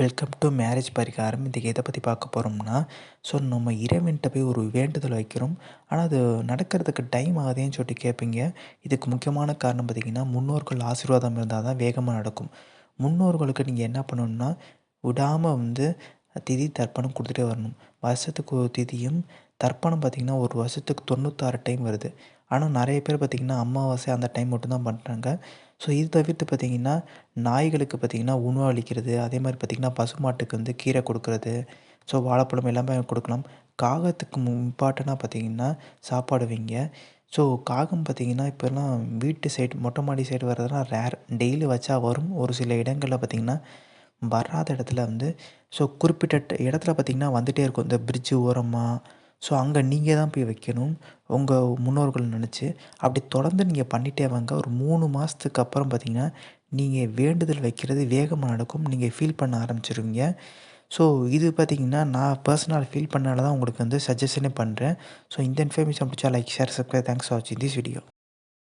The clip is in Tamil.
வெல்கம் டு மேரேஜ் பரிகாரம். இன்றைக்கி எதை பற்றி பார்க்க போகிறோம்னா ஸோ நம்ம இறைவன்கிட்ட போய் ஒரு வேண்டுதல் வைக்கிறோம். ஆனால் அது நடக்கிறதுக்கு டைம் ஆகுதேன்னு சொல்லிட்டு கேட்பீங்க இதுக்கு முக்கியமான காரணம் பார்த்திங்கன்னா முன்னோர்கள் ஆசீர்வாதம் இருந்தால் தான் வேகமாக நடக்கும். முன்னோர்களுக்கு நீங்கள் என்ன பண்ணணும்னா விடாமல் வந்து திதி தர்ப்பணம் கொடுத்துட்டே வரணும். வருஷத்துக்கு ஒரு திதியும் தர்ப்பணம் பார்த்திங்கன்னா ஒரு வருஷத்துக்கு தொண்ணூத்தாறு டைம் வருது. ஆனால் நிறைய பேர் பார்த்திங்கன்னா அமாவாசை அந்த டைம் மட்டும்தான் பண்ணுறாங்க ஸோ இது தவிர்த்து பார்த்திங்கன்னா நாய்களுக்கு பார்த்திங்கன்னா உணவு அளிக்கிறது அதே மாதிரி பார்த்திங்கன்னா பசுமாட்டுக்கு வந்து கீரை கொடுக்குறது. ஸோ வாழைப்பழம் எல்லாமே கொடுக்கலாம். காகத்துக்கு இம்பார்ட்டண்ட்டாக பார்த்திங்கன்னா சாப்பாடு வைங்க. ஸோ காகம் பார்த்திங்கன்னா இப்போல்லாம் வீட்டு சைடு மொட்டை மாடி சைடு வர்றதுலாம் ரேர் டெய்லி வச்சா வரும். ஒரு சில இடங்களில் பார்த்திங்கன்னா வராத இடத்துல வந்து ஸோ குறிப்பிட்ட இடத்துல பார்த்திங்கன்னா வந்துகிட்டே இருக்கும். இந்த பிரிட்ஜு ஓரமாக ஸோ அங்கே நீங்கள் தான் போய் வைக்கணும் உங்கள் முன்னோர்கள் நினச்சி. அப்படி தொடர்ந்து நீங்கள் பண்ணிகிட்டே வாங்க. ஒரு மூணு மாதத்துக்கு அப்புறம் பார்த்திங்கன்னா நீங்கள் வேண்டுதல் வைக்கிறது வேகமாக நடக்கும். நீங்கள் ஃபீல் பண்ண ஆரம்பிச்சிருவீங்க. ஸோ இது பார்த்திங்கன்னா நான் பர்சனல் ஃபீல் பண்ணால தான் உங்களுக்கு வந்து சஜஷனே பண்ணுறேன் ஸோ இந்த இன்ஃபர்மேஷன் பிடிச்சா like share subscribe thanks for வாட்சிங் திஸ் வீடியோ